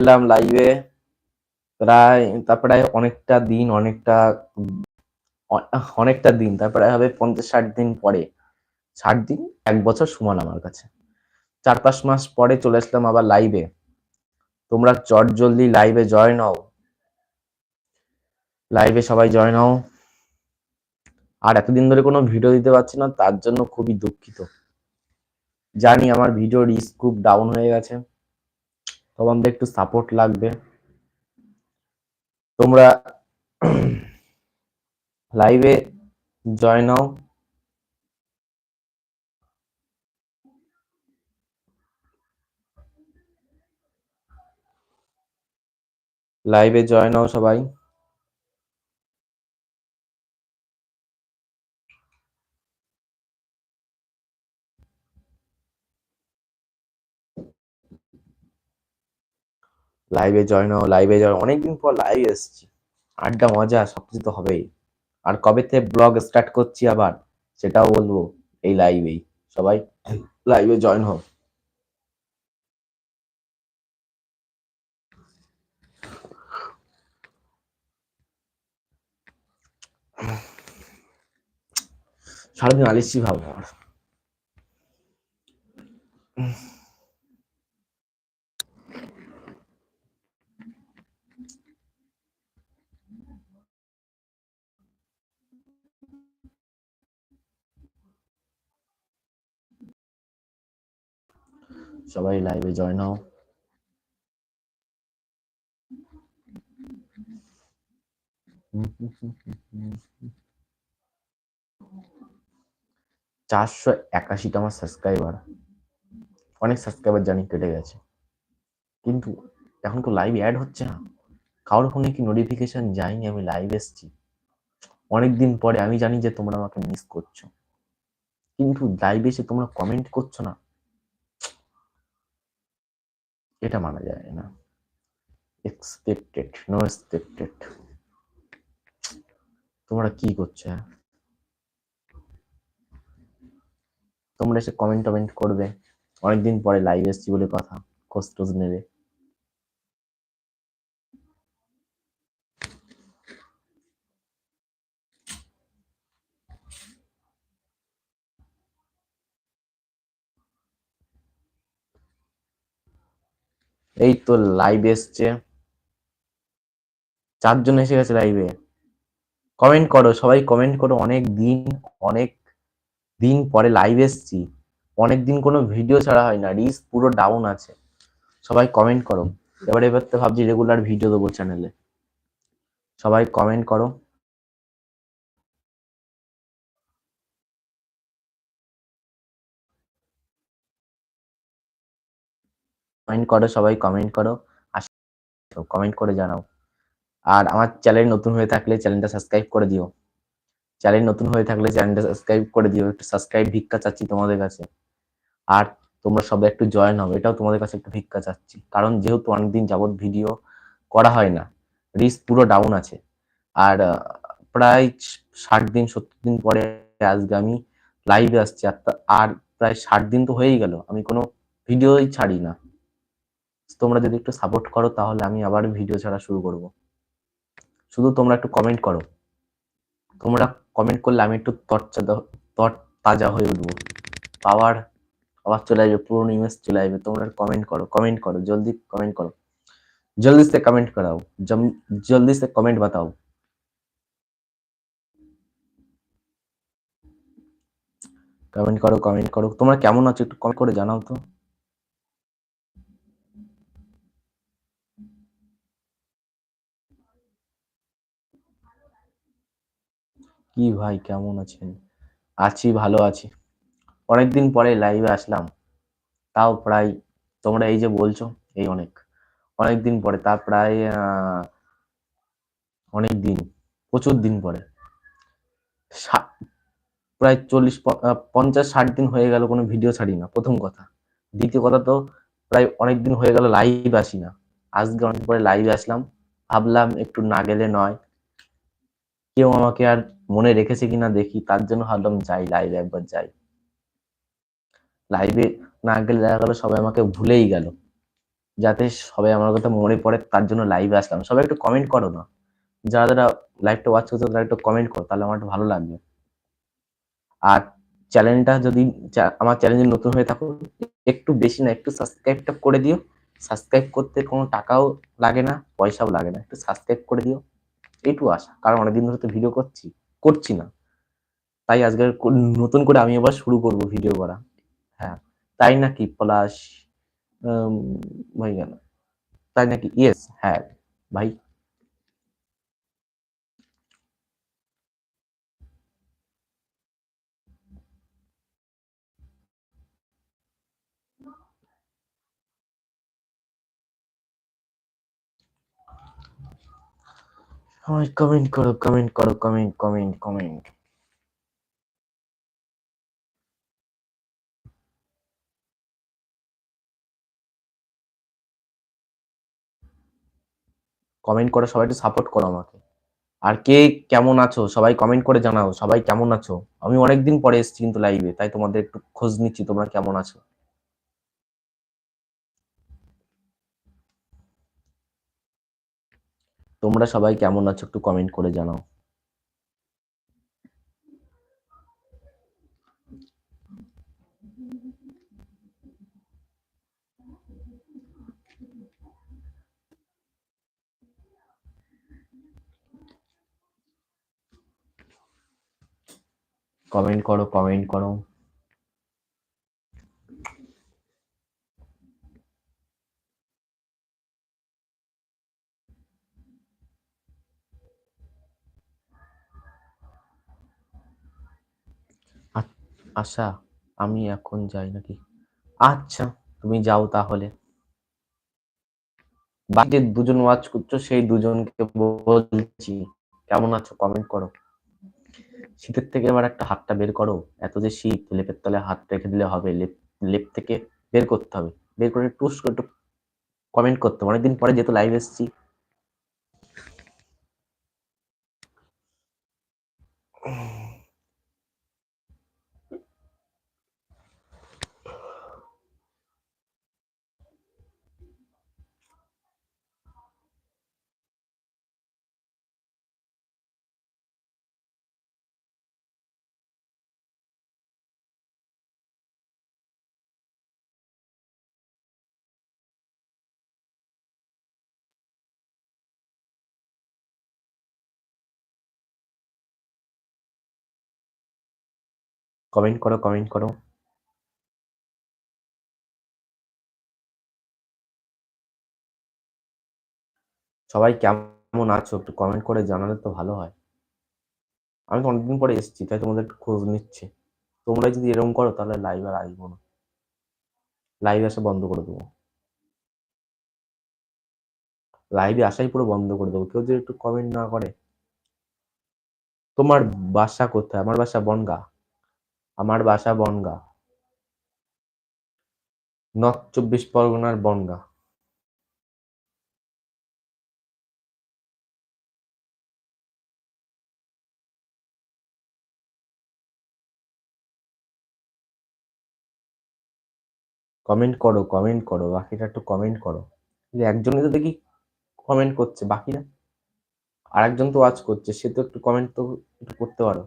এলাম লাইভে প্রায়, তারপরে অনেকটা দিন, অনেকটা অনেকটা দিন, তারপরে হবে পঞ্চাশ ষাট দিন পরে। ষাট দিন? এক বছর সমান আমার কাছে। চার পাঁচ মাস পরে চলে আসলাম আবার লাইভে তোমরা চট জলদি লাইভে জয়েন হও। লাইভে সবাই জয়েন হও। আর এতদিন ধরে কোনো ভিডিও দিতে পারছি না, তার জন্য খুবই দুঃখিত। জানি আমার ভিডিও রিচ খুব ডাউন হয়ে গেছে। তোমাদের একটু সাপোর্ট লাগবে। তোমরা লাইভে জয়েন হও। লাইভে জয়েন নাও সবাই। লাইভে জয়েন হও লাইভে জয়েন অনেকদিন পর লাইভ এসেছি। আড্ডা, মজা সবকিছু তো হবেই। আর কবে থেকে ব্লগ স্টার্ট করছি আবার, সেটাও বলব এই লাইভেই সবাই লাইভে জয়েন হও। সারাদিন আলিসি ভাব আমার। সবাই লাইভে জয়েন হও। চারশো একাশিটা আমার সাবস্ক্রাইবার অনেক সাবস্ক্রাইবার জানি কেটে গেছে। কিন্তু এখন তো লাইভ অ্যাড হচ্ছে না। কারোর ফোনে কি নোটিফিকেশন যায়নি? আমি লাইভ এসছি। অনেকদিন পরে আমি জানি যে তোমরা আমাকে মিস করছ। কিন্তু লাইভ এসে তোমরা কমেন্ট করছ না। এটা মানা যায় না। এক্সপেক্টেড নো এক্সপেক্টেড তোমরা কি করছ? তোমরা এসে কমেন্ট টমেন্ট করবে। অনেকদিন পরে লাইভ এসছি বলে কথা। খোঁজ টোজ নেবে। এই তো লাইভ এসছে। চারজন এসে গেছে লাইভে কমেন্ট করো, সবাই কমেন্ট করো, অনেক দিন অনেক দিন পরে লাইভ এসছি। অনেক দিন কোনো ভিডিও ছাড়া হয় না রিচ পুরো ডাউন আছে। সবাই কমেন্ট করো। এবার এবার তো ভাবছি রেগুলার ভিডিও দেবো চ্যানেলে সবাই কমেন্ট করো। কমেন্ট করো, সবাই কমেন্ট করো কমেন্ট করে জানাও। আর আমার চ্যানেল নতুন হয়ে থাকলে চ্যানেলটা সাবস্ক্রাইব করে দিও। চ্যানেল নতুন হয়ে থাকলে চ্যানেলটা সাবস্ক্রাইব করে দিও। একটু সাবস্ক্রাইব ভিক্ষা চাচ্ছি তোমাদের কাছে। আর তোমরা সবাই একটু জয়েন হবে এটাও তোমাদের কাছে একটু ভিক্ষা চাচ্ছি। কারণ যেহেতু অনেকদিন যাবত ভিডিও করা হয় না রিস্ক পুরো ডাউন আছে। আর প্রায় ষাট দিন, সত্তর দিন পরে আজকে আমি লাইভে আসছি। আর প্রায় ষাট দিন তো হয়েই গেল, আমি কোনো ভিডিওই ছাড়ি না। তোমরা যদি একটু সাপোর্ট করো, তাহলে আমি আবার ভিডিও ছাড়া শুরু করব। শুধু তোমরা একটু কমেন্ট করো। তোমরা কমেন্ট করলে আমি একটু তর, তাজা হয়ে উঠবো। পাওয়ার আবার চলে আসবে পুরনো ইমেজ চলে আসবে। তোমরা কমেন্ট করো কমেন্ট করো, জলদি কমেন্ট করো। জলদি সে কমেন্ট করাও। জলদি সে কমেন্ট বাতাও। কমেন্ট করো কমেন্ট করো। তোমরা কেমন আছো একটু কমেন্ট করে জানাও তো। কি ভাই, কেমন আছেন? আছি, ভালো আছি। অনেকদিন পরে লাইভে আসলাম। তাও প্রায়, তোমরা এই যে বলছো, এই অনেক। অনেকদিন পরে, তা প্রায় অনেক দিন প্রচুর দিন পরে। প্রায় চল্লিশ পঞ্চাশ, ষাট দিন হয়ে গেল কোনো ভিডিও ছাড়ি না, প্রথম কথা। দ্বিতীয় কথা তো, প্রায় অনেক দিন হয়ে গেল লাইভ আসি না। আজকে অনেক পরে লাইভে আসলাম। ভাবলাম একটু না গেলে নয়। কেউ আমাকে আর মনে রেখেছে কিনা দেখি, তার জন্য ভাবলাম যাই লাইভে একবার যাই। লাইভে না গেলে দেখা গেলো সবাই আমাকে ভুলেই গেল। যাতে সবাই আমার কথা মনে পড়ে, তার জন্য লাইভে আসলাম। সবাই একটু কমেন্ট করো না। যারা যারা লাইভটা ওয়াচ করছ, তারা একটু কমেন্ট করো, তাহলে আমার একটু ভালো লাগবে। আর চ্যানেলটা যদি আমার চ্যানেলে নতুন হয়ে থাকো, একটু বেশি না, একটু সাবস্ক্রাইবটা করে দিও। সাবস্ক্রাইব করতে কোনো টাকাও লাগে না, পয়সাও লাগে না, একটু সাবস্ক্রাইব করে দিও। এইটু আশা। কারণ অনেকদিন ধরে তো ভিডিও করছি করছি না। তাই আজকে নতুন করে আমি আবার শুরু করব ভিডিও করা। হ্যাঁ তাই নাকি পলাশ ভাই কেন তাই নাকি ইয়েস হ্যাঁ ভাই। কমেন্ট করো কমেন্ট করো কমেন্ট কমেন্ট কমেন্ট কমেন্ট করে সবাই একটু সাপোর্ট করো আমাকে। আর কে কেমন আছো? সবাই কমেন্ট করে জানাও, সবাই কেমন আছো? আমি অনেকদিন পরে এসেছি কিন্তু লাইভে তাই তোমাদের একটু খোঁজ নিচ্ছি তোমরা কেমন আছো? তোমরা সবাই কেমন আছো একটু কমেন্ট করে জানাও। কমেন্ট করো কমেন্ট করো। আশা, আমি এখন যাই নাকি? আচ্ছা তুমি যাও তাহলে। বাকি দুজন ওয়াচ করছ, সেই দুজনকে বলছি। কেমন আছো? কমেন্ট করো। শীতের থেকে এবার একটা হাতটা বের করো। এত যে শীত, লেপের তলে হাত রেখে দিলে হবে। লেপ লেপ থেকে বের করতে হবে। বের করে টুস করে একটু কমেন্ট করতে হবে। অনেকদিন পরে যেহেতু লাইভ এসেছি কমেন্ট করো কমেন্ট করো। সবাই কেমন আছো? একটু কমেন্ট করে জানালে তো ভালো হয়। আমি তো অনেকদিন পরে এসেছি, তাই তোমাদের খোঁজ নিচ্ছে। তোমরা যদি এরকম করো, তাহলে লাইভ আর আসব না। লাইভ আসা বন্ধ করে দেবো। লাইভে আসাই পুরো বন্ধ করে দেবো। কেউ যদি একটু কমেন্ট না করে। তোমার বাসা কোথায়? আমার বাসা বনগা। আমার বাসা বনগা। নর্থ চব্বিশ পরগনার বনগা। কমেন্ট করো কমেন্ট করো, বাকিটা একটু কমেন্ট করো। একজনই তো দেখি কমেন্ট করছে, বাকিরা? আর একজন তো ওয়াচ করছে, সে তো একটু কমেন্ট তো একটু করতে পারো।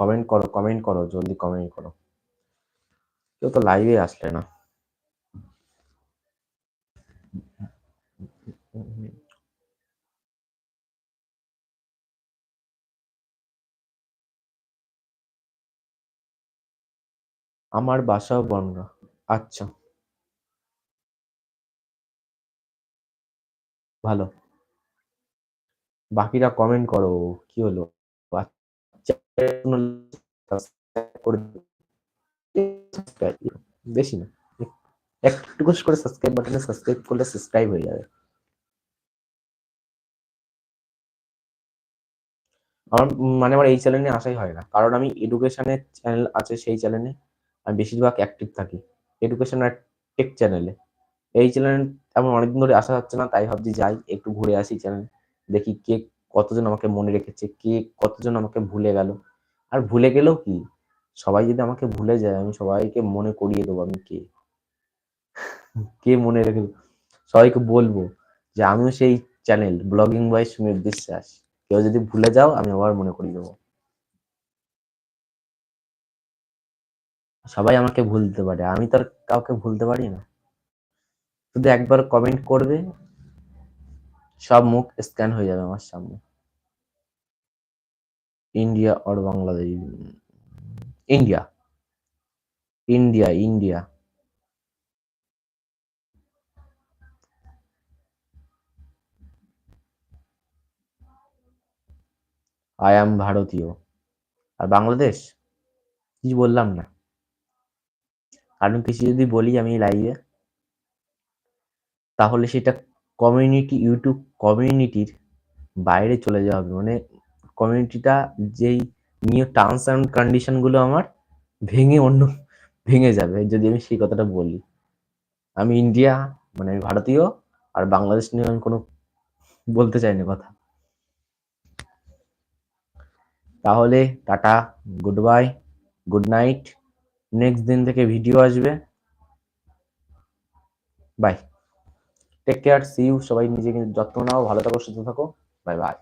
কমেন্ট করো কমেন্ট করো, জলদি কমেন্ট করো। কেউ তো লাইভে আসলে না। আমার বাসাও বনগা আচ্ছা। ভালো। বাকিরা কমেন্ট করো, কি হলো? বেশি না। একটু করে সাবস্ক্রাইব বাটনে সাবস্ক্রাইব করলে সাবস্ক্রাইব হয়ে যাবে। আমার মানে আমার এই চ্যানেলে আসাই হয় না। কারণ আমি এডুকেশনের চ্যানেল আছে সেই চ্যানেলে আমি বেশিরভাগ অ্যাক্টিভ থাকি। এডুকেশন আর টেক চ্যানেলে এই চ্যানেল তেমন অনেকদিন ধরে আসা হচ্ছে না, তাই ভাবছি যাই, একটু ঘুরে আসি চ্যানেল দেখি কে কতজন আমাকে মনে রেখেছে, কে কতজন আমাকে ভুলে গেল। আর ভুলে গেলেও কি? সবাই যদি আমাকে ভুলে যায়, আমি সবাইকে মনে করিয়ে দেবো আমি কে। কে মনে রেখে সবাইকে বলব যে আমিও সেই চ্যানেল ব্লগিং বাই সুমিত বিশ্বাস। কেউ যদি ভুলে যাও, আমি আবার মনে করিয়ে দেবো। সবাই আমাকে ভুলতে পারে, আমি তো আর কাউকে ভুলতে পারি না। শুধু একবার কমেন্ট করবে সব মুখ স্ক্যান হয়ে যাবে আমার সামনে। India or Bangladesh India India India I am ভারতীয় আর বাংলাদেশ কিছু বললাম না। কারণ কিছু যদি বলি আমি লাইভে তাহলে সেটা কমিউনিটি ইউটিউব কমিউনিটির বাইরে চলে যাওয়া হবে। মানে কমিউনিটিটা যেই নিয়ে টার্মস অ্যান্ড কন্ডিশনগুলো আমার ভেঙে অন্য, ভেঙে যাবে, যদি আমি সেই কথাটা বলি। আমি ইন্ডিয়া মানে আমি ভারতীয় আর বাংলাদেশ নিয়ে আমি কোনো বলতে চাই না কথা। তাহলে tata good bye good night next দিন থেকে ভিডিও আসবে। Bye take care see you সবাই নিজেকে যত্ন নাও ভালো থাকো সুস্থ থাকো। Bye bye